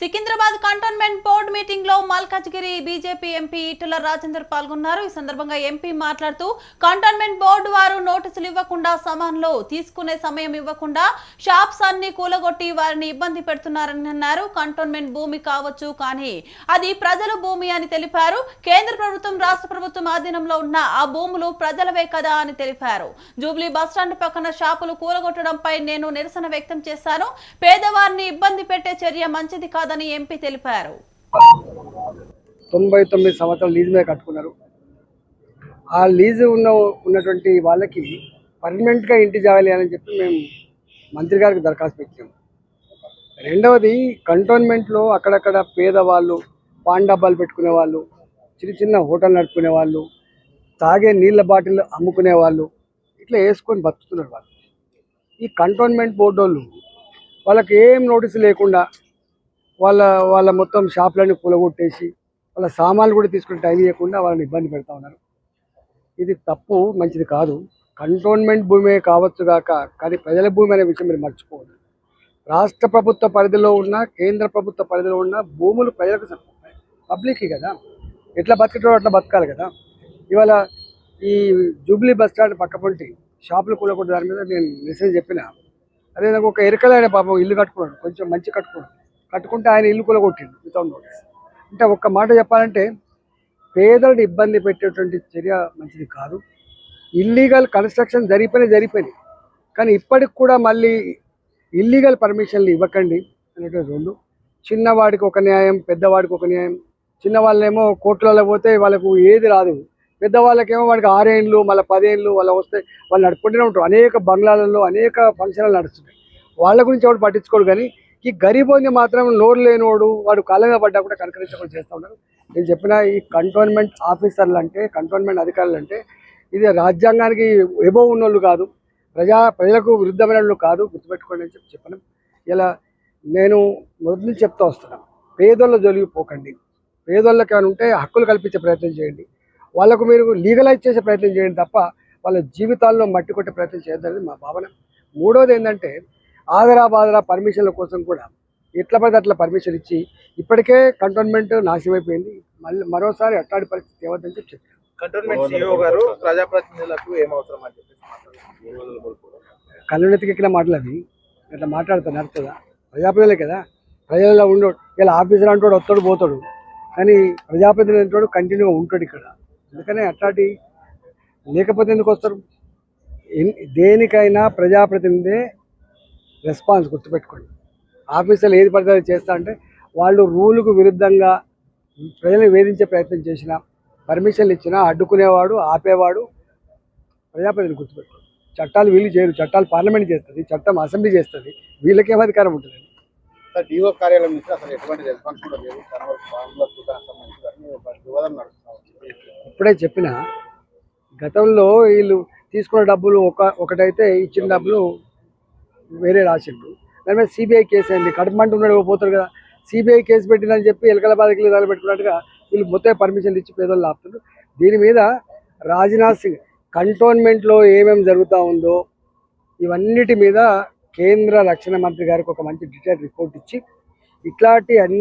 Secunderabad cantonment board మీటింగ్లో Malkajgiri BJP MP Etela Rajender పాల్గొన్నారు. ఈ సందర్భంగా ఎంపీ మాట్లాడుతూ కంటోన్మెంట్ బోర్డు వారు నోటీసులు ఇవ్వకుండా సమాన్లో తీసుకునే సమయం ఇవ్వకుండా షాప్స్ అన్ని కూలగొట్టి వారిని ఇబ్బంది పెడుతున్నారని అన్నారు. కంటోన్మెంట్ భూమి కావచ్చు కానీ అది ప్రజల భూమి అని తెలిపారు. కేంద్ర ప్రభుత్వం రాష్ట్ర ప్రభుత్వం ఆధీనంలో ఉన్న ఆ భూములు ప్రజలవే కదా అని తెలిపారు. జూబ్లీ బస్టాండ్ పక్కన షాపులు కూలగొట్టడంపై నేను నిరసన వ్యక్తం చేశాను. పేదవారిని ఇబ్బంది పెట్టే చర్య మంచిది కాదని ఎంపీ తెలిపారు. తొంభై తొమ్మిది సంవత్సరాలు లీజు మీద కట్టుకున్నారు. ఆ లీజు ఉన్న ఉన్నటువంటి వాళ్ళకి పర్మనెంట్గా ఇంటి జాగాలి అని చెప్పి మేము మంత్రి గారికి దరఖాస్తు పెట్టాము రెండవది కంటోన్మెంట్లో అక్కడక్కడ పేదవాళ్ళు పాన్ డబ్బాలు పెట్టుకునే వాళ్ళు చిన్న చిన్న హోటల్ నడుపుకునే వాళ్ళు తాగే నీళ్ళ బాటిల్ అమ్ముకునే వాళ్ళు ఇట్లా వేసుకొని బతుకుతున్నారు వాళ్ళు. ఈ కంటోన్మెంట్ బోర్డు వాళ్ళు వాళ్ళకి ఏం నోటీసు లేకుండా వాళ్ళ వాళ్ళ మొత్తం షాపులన్నీ కూలగొట్టేసి వాళ్ళ సామాన్లు కూడా తీసుకుని టైం ఇవ్వకుండా వాళ్ళని ఇబ్బంది పెడతా ఉన్నారు. ఇది తప్పు మంచిది కాదు. కంటోన్మెంట్ భూమే కావచ్చు గాక కానీ ప్రజల భూమి అనే విషయం మీరు మర్చిపోవద్దు. రాష్ట్ర ప్రభుత్వ పరిధిలో ఉన్న కేంద్ర ప్రభుత్వ పరిధిలో ఉన్న భూములు ప్రజలకు సరిపోతాయి పబ్లిక్కి కదా. ఎట్లా బతికేటో అట్లా బతకాలి కదా. ఇవాళ ఈ జూబ్లీ బస్ స్టాండ్ పక్కపొంటి షాపులు కూలగొట్టే దాని మీద నేను మెసేజ్ చెప్పిన. అదే నాకు ఒక ఎరకలైన పాపం ఇల్లు కట్టుకున్నాడు. కొంచెం మంచి కట్టుకున్నాడు. కట్టుకుంటే ఆయన ఇల్లు కూలగొట్టిండు వితౌట్ నోటీస్ అంటే ఒక్క మాట చెప్పాలంటే పేదలను ఇబ్బంది పెట్టేటువంటి చర్య మంచిది కాదు. ఇల్లీగల్ కన్స్ట్రక్షన్ జరిగిపోయినా జరిగిపోయినాయి. కానీ ఇప్పటికి కూడా మళ్ళీ ఇల్లీగల్ పర్మిషన్లు ఇవ్వకండి అనేటువంటి రెండు. చిన్నవాడికి ఒక న్యాయం పెద్దవాడికి ఒక న్యాయం. చిన్నవాళ్ళేమో కోర్టులలో పోతే వాళ్ళకు ఏది రాదు. పెద్దవాళ్ళకేమో వాడికి ఆరేళ్ళు మళ్ళీ పదేళ్ళు వాళ్ళ వస్తే వాళ్ళు నడుపుకుంటూనే ఉంటారు. అనేక బంగ్లాలలో అనేక ఫంక్షన్లు నడుస్తున్నాయి. వాళ్ళ గురించి ఎవరు పట్టించుకోడు కానీ ఈ గరీబోని మాత్రం నోరు లేనివాడు వాడు కాలంగా పడ్డా కూడా కనకరించకుండా చేస్తూ ఉన్నారు. నేను చెప్పిన ఈ కంటోన్మెంట్ ఆఫీసర్లు అంటే కంటోన్మెంట్ అధికారులు అంటే ఇది రాజ్యాంగానికి ఎబో ఉన్నోళ్ళు కాదు ప్రజా ప్రజలకు విరుద్ధమైన వాళ్ళు కాదు గుర్తుపెట్టుకోండి అని చెప్పి చెప్పను. ఇలా నేను మొదటి నుంచి చెప్తా వస్తున్నాను పేదోళ్ళ జోలికి పోకండి. పేదోళ్ళకి ఏమైనా ఉంటే హక్కులు కల్పించే ప్రయత్నం చేయండి. వాళ్ళకు మీరు లీగలైజ్ చేసే ప్రయత్నం చేయండి తప్ప వాళ్ళ జీవితాల్లో మట్టి కొట్టే ప్రయత్నం చేయొద్దనేది మా భావన. మూడోది ఏంటంటే ఆదరా బాదరా పర్మిషన్ల కోసం కూడా ఎట్ల పడితే అట్లా పర్మిషన్ ఇచ్చి ఇప్పటికే కంటోన్మెంట్ నాశనం అయిపోయింది మళ్ళీ మరోసారి అట్లాంటి పరిస్థితి తేవద్దని చెప్పి కంటోన్మెంట్ సిఇఓ గారు ప్రజాప్రతినిధులకు ఏం అవసరం అని చెప్పేసి మాట్లాడారు కళ్ళెత్తికి ఎక్కిన మాటలు అవి ఇట్లా మాట్లాడతాను నడుతుందా ప్రజాప్రతినిధులే కదా. ప్రజలలో ఉండడు ఇలా ఆఫీసర్ అంటాడు వస్తాడు పోతాడు. కానీ ప్రజాప్రతినిధి అంటాడు కంటిన్యూగా ఉంటాడు ఇక్కడ. అందుకనే అట్లాంటి లేకపోతే ఎందుకు వస్తారు? దేనికైనా ప్రజాప్రతినిధి రెస్పాన్స్ గుర్తుపెట్టుకోండి. ఆఫీసర్లు ఏది పడితే అది చేస్తా అంటే వాళ్ళు రూలుకు విరుద్ధంగా ప్రజల్ని వేధించే ప్రయత్నం చేసినా పర్మిషన్లు ఇచ్చినా అడ్డుకునేవాడు ఆపేవాడు ప్రజాప్రతినిధి గుర్తుపెట్టుకోండి. చట్టాలు వీళ్ళు చేయరు. చట్టాలు పార్లమెంట్ చేస్తుంది చట్టం అసెంబ్లీ చేస్తుంది. వీళ్ళకేం అధికారం ఉంటుంది సార్ డిఓ కార్యాలయం నుంచి అసలు ఎటువంటి రెస్పాన్స్ కూడా లేదు. ఇప్పుడే చెప్పిన గతంలో వీళ్ళు తీసుకున్న డబ్బులు ఒక ఒకటైతే ఇచ్చిన డబ్బులు వేరే రాసిండు. దాని మీద సిబిఐ కేసు అయింది. కడపమంటూ ఉన్నాడు పోతారు కదా. సిబిఐ కేసు పెట్టిందని చెప్పి ఎలకల బాధకి పెట్టుకున్నట్టుగా వీళ్ళు మొత్తం పర్మిషన్ ఇచ్చి పేదోళ్ళు ఆపుతున్నారు దీని మీద రాజ్నాథ్ సింగ్ కంటోన్మెంట్లో ఏమేమి జరుగుతూ ఉందో ఇవన్నిటి మీద కేంద్ర రక్షణ మంత్రి గారికి ఒక మంచి డీటెయిల్ రిపోర్ట్ ఇచ్చి ఇట్లాంటి అన్ని